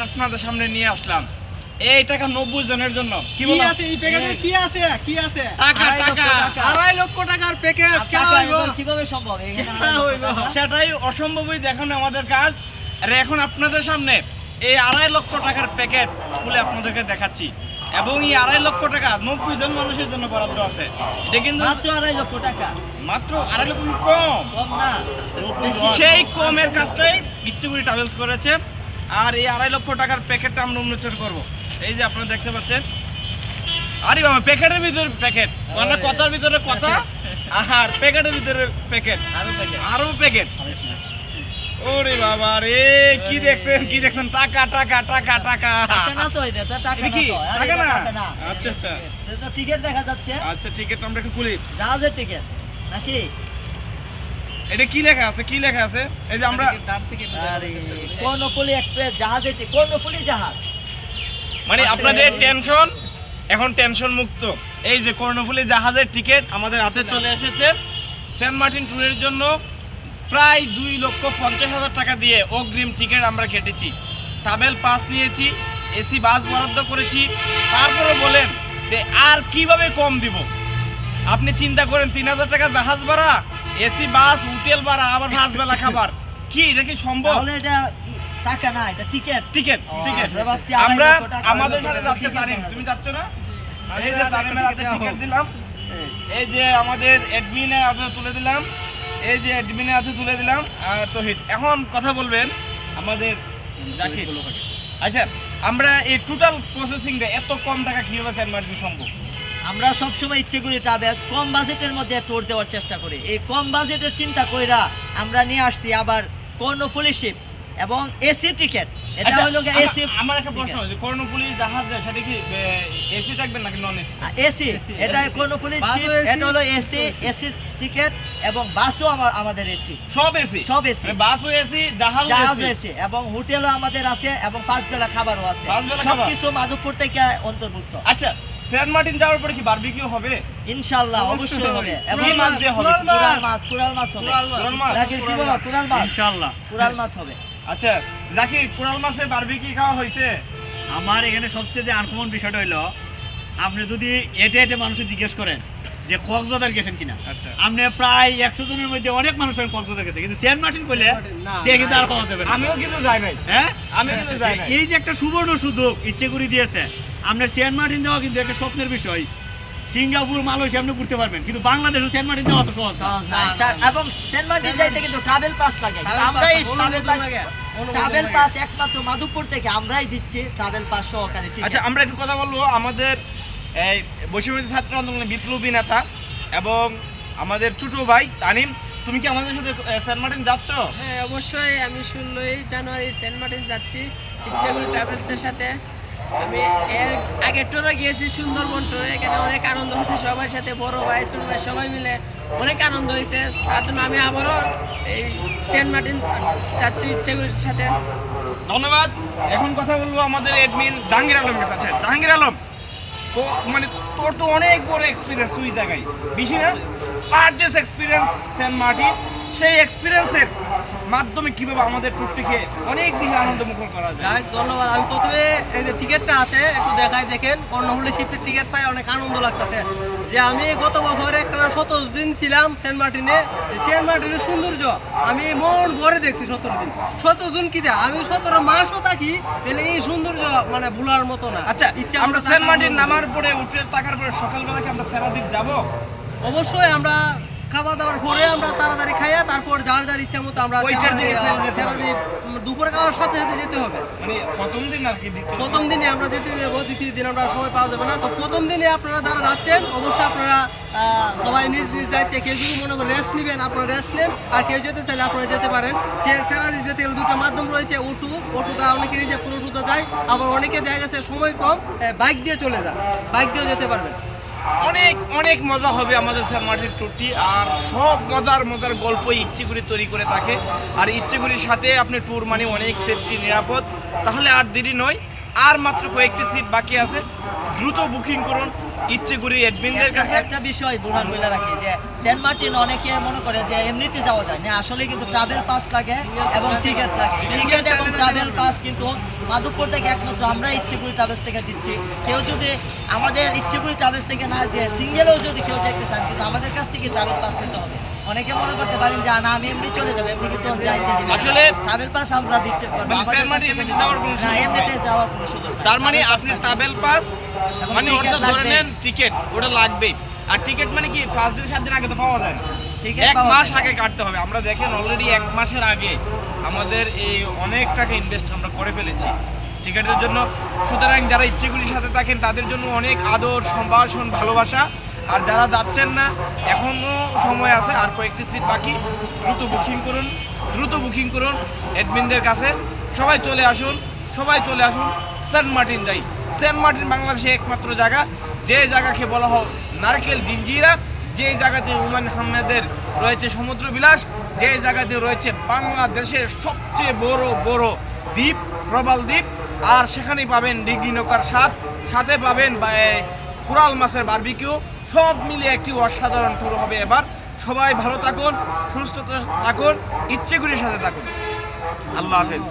আপনাদের সামনে নিয়ে আসলাম। এই টাকা নব্বই জনের জন্য। কি আছে এই প্যাকেটে কি আছে? কি আছে? টাকা টাকা। আড়াই লক্ষ টাকার প্যাকেজ কীভাবে সম্ভব? সেটাই অসম্ভবই দেখানো আমাদের কাজ। আর এখন আপনাদের সামনে এই আড়াই লক্ষ টাকার প্যাকেট খুলে আপনাদেরকে দেখাচ্ছি। এবং এই আড়াই লক্ষ টাকা নব্বই জন মানুষের জন্য বরাদ্দ আছে। এটা কিন্তু মাত্র আড়াই লক্ষ টাকা। মাত্র আড়াই লক্ষ কম? কম না। সেই কমের কাজটাই ইচ্ছেগুড়ি ট্রাভেলস করেছে। আর এই আড়াই লক্ষ টাকার প্যাকেটটা আমরা উন্মোচন করব। এই যে আপনারা দেখতে পাচ্ছেন। আরে বাবা প্যাকেটের ভিতরে প্যাকেট। মানে কথার ভিতরে কথা আর প্যাকেটের ভিতরে প্যাকেট। আরও প্যাকেট। ওরে বাবা রে কি দেখছেন কি দেখছেন? টাকা টাকা টাকা টাকা। না তো এটা, টাকা না কি? টাকা না? আচ্ছা, আচ্ছা। টিকিট দেখা যাচ্ছে। আচ্ছা টিকিট আমরা একটু খুলি। জাহাজের টিকিট নাকি? এটা কি লেখা আছে? কি লেখা আছে? এই যে আমরা কর্ণফুলি এক্সপ্রেস জাহাজের টিকিট কর্ণফুলি জাহাজ। মানে আপনাদের টেনশন এখন টেনশন মুক্ত। এই যে কর্ণফুলী জাহাজের টিকিট আমাদের হাতে চলে এসেছে। সেন্ট মার্টিন ট্যুরের জন্য প্রায় দুই লক্ষ পঞ্চাশ হাজার টাকা দিয়ে অগ্রিম টিকিট আমরা কেটেছি। ট্রাভেল পাস নিয়েছি এসি বাস বরাদ্দ করেছি। তারপরে বলেন যে আর কীভাবে কম দিব? আপনি চিন্তা করেন তিন হাজার টাকা জাহাজ ভাড়া? এসি বাস হোটেল ভাড়া আবার বেলা খাবার। কি এটা কি সম্ভব? তাহলে এটা টাকা না এটা টিকিট। Ticket ticket. আমরা আমাদের সাথে যাচ্ছে তারিম তুমি যাচ্ছ না? আরে এই যে দাদা, তারিমের হাতে টিকিট টিকিট দিলাম এই যে আমাদের অ্যাডমিনের হাতে তুলে দিলাম এই যে অ্যাডমিনে হাতে তুলে দিলাম আর তহিদ এখন কথা বলবেন আমাদের জাকির। আচ্ছা আমরা এই টোটাল প্রসেসিংটা এত কম টাকা কীভাবে সেন্ট মার্টিন সম্ভব? আমরা সবসময় ইচ্ছে করি ট্রাভেলস কম বাজেটের মধ্যে ট্যুর দেওয়ার চেষ্টা করি। এই কম বাজেটের চিন্তা কইরা আমরা নিয়ে আসছি আবার কর্ণফুলি শিপ এবং এসি টিকিট এটা আচ্ছা, হলো এসি আমার একটা প্রশ্ন আছে কর্ণফুলি জাহাজ সেটা কি এসি থাকবে নাকি নন এসি এসি এটা কর্ণফুলি শিপ এটা হলো এসি এসি টিকিট এবং বাসও আমার আমাদের এসি সব এসি সব AC বাসও এসি জাহাজ জাহাজ এসি এসি এবং হোটেলও আমাদের আছে এবং পাঁচ বেলা খাবারও আছে। সবকিছু মাধবপুর থেকে অন্তর্ভুক্ত। আচ্ছা সেন্ট মার্টিন যাওয়ার পরে কি বারবিকিউ হবে? ইনশাআল্লাহ অবশ্যই হবে। এবং মাছ দিয়ে হবে? কুরাল মাছ কুরাল মাছ হবে। কুড়াল মাছ? জাকির কি বলো? কুরাল মাছ। ইনশাল্লাহ কুরাল মাছ হবে। আচ্ছা জাকির কোরাল মাছে বারবিকি খাওয়া হয়েছে? আমার এখানে সবচেয়ে যে আনকমন বিষয়টা হইল আপনি যদি এটে এটে মানুষের জিজ্ঞেস করেন যে কক্সবাজার গেছেন কিনা আচ্ছা। আপনি প্রায় একশো জনের মধ্যে অনেক মানুষ কক্সবাজার গেছে। কিন্তু সেন্ট মার্টিন করলে সে কিন্তু আর পাওয়া যাবে আমিও কিন্তু যাই নাই। হ্যাঁ? আমি কিন্তু যাই এই যে একটা সুবর্ণ সুযোগ ইচ্ছে করে দিয়েছে আপনার সেন্ট মার্টিন যাওয়া কিন্তু একটা স্বপ্নের বিষয়। সিঙ্গাপুর মালয়েশিয়া আপনি ঘুরতে পারবেন কিন্তু বাংলাদেশও সেন্ট মার্টিন যাওয়া তো সহজ। চা- এবং সেন্ট মার্টিন যাইতে কিন্তু ট্রাভেল পাস লাগে কিন্তু আমরা এই ট্রাভেল পাস ট্রাভেল পাস একমাত্র মাধবপুর থেকে আমরাই দিচ্ছি ট্রাভেল পাস সহকারে ঠিক আচ্ছা আমরা একটু কথা বলব আমাদের এই বৈষম্য ছাত্র আন্দোলনের বিপ্লবী নেতা এবং আমাদের ছোট ভাই তানিম তুমি কি আমাদের সাথে সেন্ট মার্টিন যাচ্ছ? হ্যাঁ অবশ্যই আমি ষোলোই জানুয়ারি সেন্ট মার্টিন যাচ্ছি ইচ্ছাগুলি ট্রাভেলসের সাথে। আমি এর আগের টোরে গিয়েছি, সুন্দরবন টোরে এখানে অনেক আনন্দ হয়েছে, সবার সাথে বড় ভাই, ছোট ভাই সবাই মিলে অনেক আনন্দ হয়েছে। তার জন্য আমি আবারও এই সেন্ট মার্টিন যাচ্ছি ইচ্ছাগুলির সাথে। ধন্যবাদ। এখন কথা বলব আমাদের এডমিন জাহাঙ্গীর আলম কাছে জাহাঙ্গীর আলম, তো মানে তোর তো অনেক বড় এক্সপিরিয়েন্স তুই জায়গায়। বেশি না? Largest experience Saint Martin. সেই এক্সপিরিয়েন্সের মাধ্যমে কীভাবে আমাদের ট্যুরটিকে অনেক বেশি আনন্দমুখর করা যায়। ধন্যবাদ। আমি প্রথমে এই যে টিকিটটা হাতে একটু দেখাই দেখেন কর্ণফুলি শিফটের টিকিট পাই অনেক আনন্দ লাগতেছে। যে আমি গত বছর একটা সতেরো দিন ছিলাম সেন্ট মার্টিনে। সেন্ট মার্টিনের সৌন্দর্য আমি মন ভরে দেখছি সতেরো দিন। সতেরো দিন কি দেয় আমি সতেরো মাসও থাকি তাহলে এই সৌন্দর্য মানে ভুলার মতো না। আচ্ছা ইচ্ছা আমরা সেন্ট মার্টিন নামার পরে উঠে থাকার পরে সকালবেলা কি আমরা সেরাদ্বীপ যাব? অবশ্যই আমরা খাওয়া দাওয়ার পরে আমরা তাড়াতাড়ি খাইয়া তারপর যার যার ইচ্ছা মতো আমরা ওইটার দিকে দুপুরে খাওয়ার সাথে সাথে যেতে হবে। মানে প্রথম দিন আর কি প্রথম দিনে আমরা যেতে দেবো দ্বিতীয় দিন আমরা সময় পাওয়া যাবে না। তো প্রথম দিনে আপনারা যারা যাচ্ছেন অবশ্যই আপনারা সবাই নিজ নিজ দায়িত্বে কেউ যদি মনে করেন রেস্ট নেবেন আপনারা রেস্ট নেন। আর কেউ যেতে চাইলে আপনারা যেতে পারেন। সে সেরা যেতে গেলে দুটো মাধ্যম রয়েছে ওটু ওটুতে অনেকে নিজে পুরো ওটুতে যায় আবার অনেকে দেখা গেছে সময় কম বাইক দিয়ে চলে যায় বাইক দিয়েও যেতে পারবেন। অনেক অনেক মজা হবে আমাদের মাঠের ট্যুরটি আর সব মজার মজার গল্প ইচ্ছেগুড়ি তৈরি করে থাকে। আর ইচ্ছেগুড়ির সাথে আপনি ট্যুর মানে অনেক সেফটি নিরাপদ। তাহলে আর দেরি নয়। আর মাত্র কয়েকটি সিট বাকি আছে। দ্রুত বুকিং করুন। ইচ্ছেগুড়ি অ্যাডমিনদের কাছে একটা বিষয় বুড়ান বলে রাখি যে সেন্ট মার্টিন অনেকে মনে করে যে এমনিতে যাওয়া যায় না আসলে কিন্তু ট্রাভেল পাস লাগে এবং টিকিট লাগে। টিকিট এবং ট্রাভেল পাস কিন্তু মাধবপুর থেকে একমাত্র আমরা ইচ্ছেগুড়ি ট্রাভেলস থেকে দিচ্ছি। কেউ যদি আমাদের ইচ্ছেগুড়ি ট্রাভেলস থেকে না যে সিঙ্গেলেও যদি কেউ যাইতে চান কিন্তু আমাদের কাছ থেকে ট্রাভেল পাস নিতে হবে। অনেকে মনে করতে পারেন যে না আমি এমনি চলে যাব এমনি কিন্তু আসলে- ট্রাভেল পাস আমরা দিচ্ছি। পারব। মানে এমনিতে যাওয়ার কোনো না এমনিতে যাওয়ার কোনো সুযোগ তার মানে আপনি ট্রাভেল পাস মানে ওটা ধরে নেন টিকিট ওটা লাগবেই। আর টিকিট মানে কি পাঁচ দিন সাত দিন আগে তো পাওয়া যায় না। এক মাস আগে কাটতে হবে। আমরা দেখেন অলরেডি এক মাসের আগে আমাদের এই অনেক টাকা ইনভেস্ট আমরা করে ফেলেছি টিকিটের জন্য। সুতরাং যারা ইচ্ছেগুলির সাথে থাকেন তাদের জন্য অনেক আদর সম্ভাষণ ভালোবাসা। আর যারা যাচ্ছেন না এখনও সময় আছে। আর কয়েকটি সিট বাকি। দ্রুত বুকিং করুন দ্রুত বুকিং করুন অ্যাডমিনদের কাছে। সবাই চলে আসুন সবাই চলে আসুন। সেন্ট মার্টিন যাই। সেন্ট মার্টিন বাংলাদেশে একমাত্র জায়গা। যে জায়গাকে বলা হয় নারকেল জিঞ্জিরা, যে জায়গাতে হুমায়ুন আহমেদের রয়েছে সমুদ্র বিলাস যে জায়গাতে রয়েছে বাংলাদেশের সবচেয়ে বড় বড় দ্বীপ, প্রবাল দ্বীপ। আর সেখানেই পাবেন ডিগ্রি নৌকার স্বাদ, সাথে পাবেন কোরাল মাছের বারবিকিউ। সব মিলিয়ে একটি অসাধারণ ট্যুর হবে এবার। সবাই ভালো থাকুন সুস্থ থাকুন ইচ্ছেগুলির সাথে থাকুন। আল্লাহ হাফেজ।